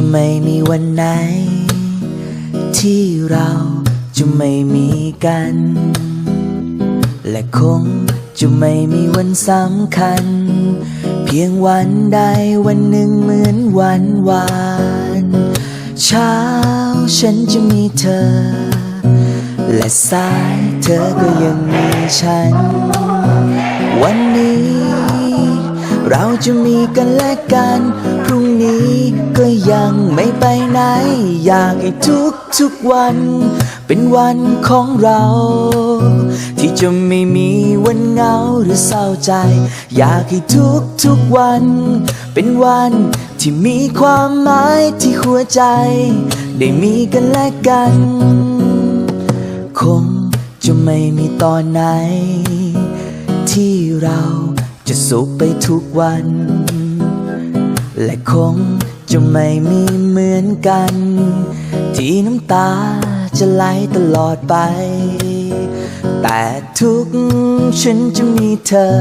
จะไม่มีวันไหน ที่เราจะไม่มีกัน และคงจะไม่มีวันสำคัญ เพียงวันใดวันหนึ่งเหมือนวันวานเช้าฉันจะมีเธอ และสายเธอก็ยังมีฉัน วันนี้ เราจะมีกันและกัน นี้ ก็ยังไม่ไปไหน อยากให้ทุกทุกๆวัน เป็นวันของเรา ที่จะไม่มีวันเหงาหรือเศร้าใจ อยากให้ทุกทุกๆวัน เป็นวันที่มีความหมายที่หัวใจ ได้มีกันและกัน คงจะไม่มีตอนไหน ที่เราจะสุขไปทุกวัน และคงจะไม่มีเหมือนกัน ที่น้ำตาจะไหลตลอดไป แต่ทุกฉันจะมีเธอ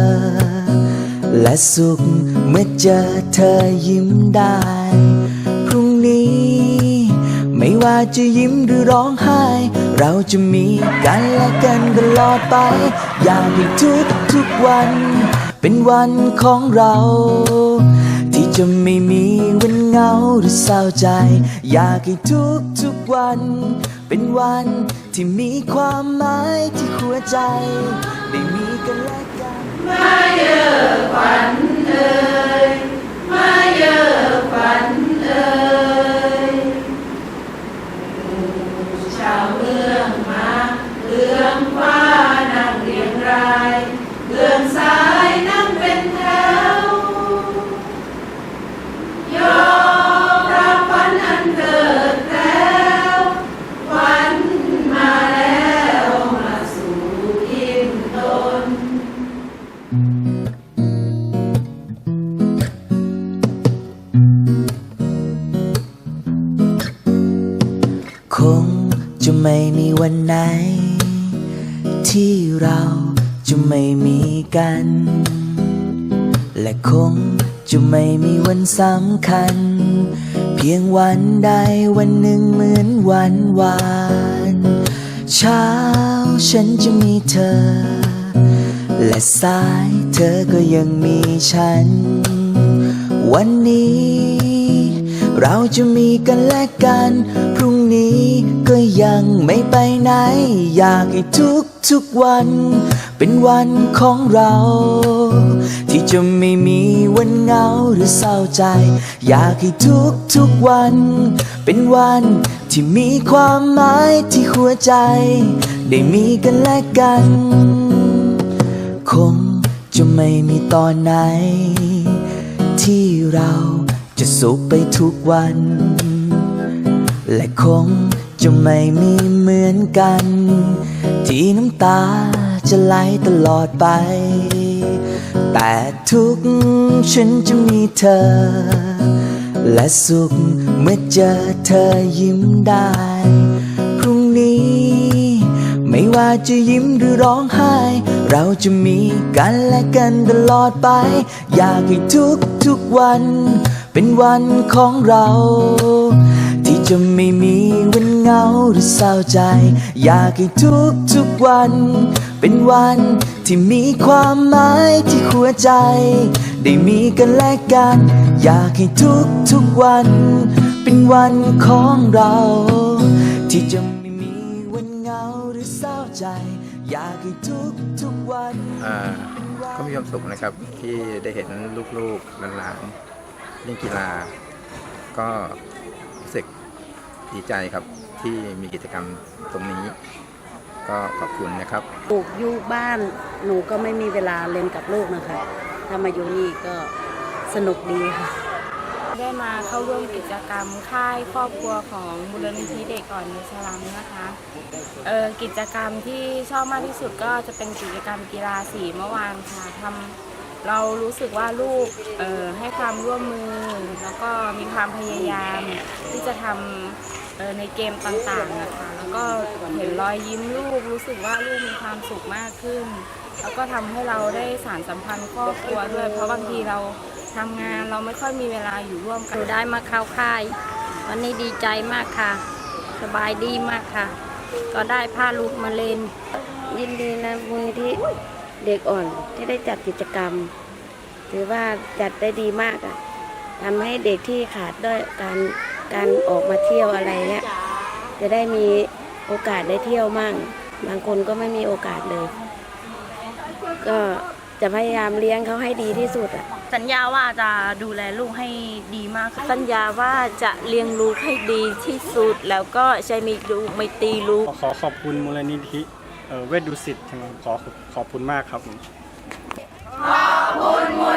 และสุขเมื่อเจอเธอยิ้มได้ พรุ่งนี้ ไม่ว่าจะยิ้มหรือร้องไห้ เราจะมีกันและกันตลอดไป อยากให้ทุกทุกวัน เป็นวันของเรา จะไม่มีวันเหงาหรือเศร้าใจ อยากให้ทุกทุกๆวัน เป็นวันที่มีความหมายที่หัวใจ ได้มีกันและกันมาเยอะฝันเอ่ยมาเยอะฝันเอ่ย วันไหน ที่เราจะไม่มีกัน และคงจะไม่มีวันสำคัญ เพียงวันใดวันหนึ่งเหมือนวันวานเช้าฉันจะมีเธอ และสายเธอก็ยังมีฉัน วันนี้ เราจะมีกันและกัน พรุ่งนี้ ก็ยังไม่ไปไหน อยากให้ทุกทุกๆวัน เป็นวันของเรา ที่จะไม่มีวันเหงาหรือเศร้าใจ อยากให้ทุกทุกๆวัน เป็นวันที่มีความหมายที่หัวใจ ได้มีกันและกัน คงจะไม่มีตอนไหน ที่เราจะสุขไปทุกวัน และคง จะไม่มีเหมือนกัน ที่น้ำตาจะไหลตลอดไป แต่ทุกฉันจะมีเธอ และสุขเมื่อเจอเธอยิ้มได้ พรุ่งนี้ ไม่ว่าจะยิ้มหรือร้องไห้ เราจะมีกันและกันตลอดไป อยากให้ทุกทุกๆวัน เป็นวันของเรา จะไม่มีวันเหงาหรือเศร้าใจ อยากให้ทุกทุกๆวัน เป็นวันที่มีความหมายที่หัวใจ ได้มีกันและกัน อยากให้ทุกทุกๆวัน เป็นวันของเรา ที่จะไม่มีวันเหงาหรือเศร้าใจ อยากให้ทุกทุกๆวันอ่าก็มีความสุขนะครับที่ได้เห็นลูกๆหลานๆเล่นกีฬาก็รู้สึก ดีใจครับที่มีกิจกรรมตรงนี้ ก็ขอบคุณนะครับ ปลูกอยู่บ้านหนูก็ไม่มีเวลาเล่นกับลูกนะคะ ถ้ามาอยู่นี่ก็สนุกดีค่ะ ได้มาเข้าร่วมกิจกรรมค่ายครอบครัวของมูลนิธิเด็กอ่อนในสลัมนะคะเออกิจกรรมที่ชอบมากที่สุดก็จะเป็นกิจกรรมกีฬาสีเมื่อวานค่ะทำเรารู้สึกว่าลูกเออให้ความร่วมมือ แล้วก็มีความพยายามที่จะทำเออ ในเกมต่างๆนะคะ แล้วก็เห็นรอยยิ้มลูกรู้สึกว่าลูกมีความสุขมากขึ้น แล้วก็ทำให้เราได้สานสัมพันธ์ครอบครัวด้วย เพราะบางทีเราทำงานเราไม่ค่อยมีเวลาอยู่ร่วมกันได้มาเข้าค่าย วันนี้ดีใจมากค่ะ สบายดีมากค่ะ ก็ได้พาลูกมาเล่นยินดีนะมูลที่เด็กอ่อนที่ได้จัดกิจกรรม ถือว่าจัดได้ดีมากอะทำให้เด็กที่ขาดด้วยการ การออกมาเที่ยวอะไรเงี้ยจะได้มีโอกาสได้เที่ยวมั่ง บางคนก็ไม่มีโอกาสเลย ก็จะพยายามเลี้ยงเขาให้ดีที่สุดอะสัญญาว่าจะดูแลลูกให้ดีมากค่ะสัญญาว่าจะเลี้ยงลูกให้ดีที่สุด แล้วก็ใช้มีดูไม่ตีลูก ขอขอบคุณมูลนิธิเอ่อเวทดุสิตครับขอขอบคุณมากครับผมที่หัว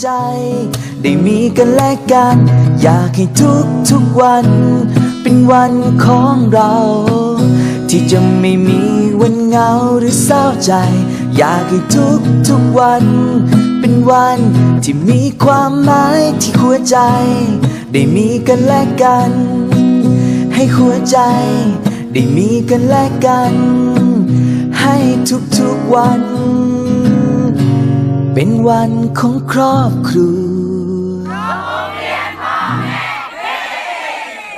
ใจ ได้มีกันและกัน อยากให้ทุกทุกๆวัน เป็นวันของเรา ที่จะไม่มีวันเหงาหรือเศร้าใจ อยากให้ทุกทุกๆวัน เป็นวันที่มีความหมายที่หัวใจ ได้มีกันและกัน ให้หัวใจ ได้มีกันและกัน ให้ทุกๆวัน เป็นวันของครอบครัว